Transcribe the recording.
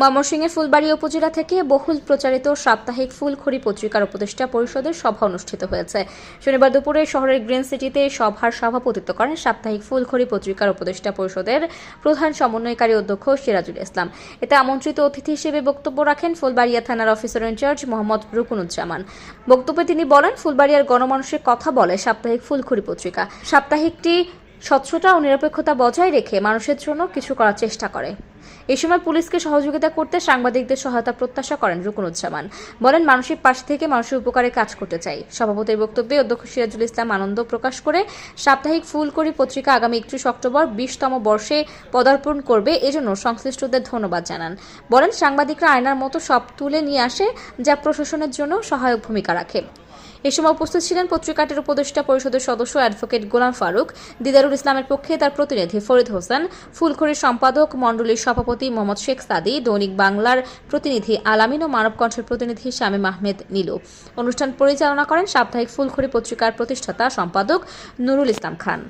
ময়মনসিংহের ফুলবাড়ী উপজেলা থেকে বহুল প্রচারিত সাপ্তাহিক ফুলখড়ি পত্রিকার উপদেষ্টা পরিষদের সভা অনুষ্ঠিত হয়েছে। শনিবার দুপুরে শহরের গ্রিন সিটিতে সভার সভাপতিত্ব করেন সাপ্তাহিক ফুলখড়ি পত্রিকার উপদেষ্টা পরিষদের প্রধান সমন্বয়কারী অধ্যক্ষ সিরাজুল ইসলাম। এতে আমন্ত্রিত অতিথি হিসেবে বক্তব্য রাখেন ফুলবাড়িয়া থানার অফিসার ইনচার্জ মোহাম্মদ রুকুনুজ্জামান। বক্তব্যে তিনি বলেন, ফুলবাড়িয়ার গণমানুষের কথা বলে সাপ্তাহিক ফুলখড়ি পত্রিকা। সাপ্তাহিকটি স্বচ্ছতা ও নিরপেক্ষতা বজায় রেখে মানুষের জন্য কিছু করার চেষ্টা করে। এই সময় পুলিশকে সহযোগিতা করতে সাংবাদিকদের সহায়তা প্রত্যাশা করেন রুকুনুজ্জামান। বলেন মানুষের পাশ থেকে মানুষের উপকারে কাজ করতে চাই। সভাপতির বক্তব্যে অধ্যক্ষ সিরাজুল ইসলাম আনন্দ প্রকাশ করে, সাপ্তাহিক ফুলকড়ি পত্রিকা আগামী একত্রিশ অক্টোবর বিশতম বর্ষে পদার্পণ করবে এজন্য সংশ্লিষ্টদের ধন্যবাদ জানান। বলেন, সাংবাদিকরা আয়নার মতো সব তুলে নিয়ে আসে, যা প্রশাসনের জন্য সহায়ক ভূমিকা রাখে। এ সময় উপস্থিত ছিলেন পত্রিকাটির উপদেষ্টা পরিষদের সদস্য অ্যাডভোকেট গোলাম ফারুক, দিদারুল ইসলামের পক্ষে তার প্রতিনিধি ফরিদ হোসেন, ফুলখড়ির সম্পাদক, মণ্ডলীর সভাপতি মোহাম্মদ শেখ সাদি, দৈনিক বাংলার প্রতিনিধি আলামিন ও মানবকণ্ঠের প্রতিনিধি শামীম আহমেদ নীলু। অনুষ্ঠান পরিচালনা করেন সাপ্তাহিক ফুলখড়ি পত্রিকার প্রতিষ্ঠাতা, সম্পাদক নুরুল ইসলাম খান।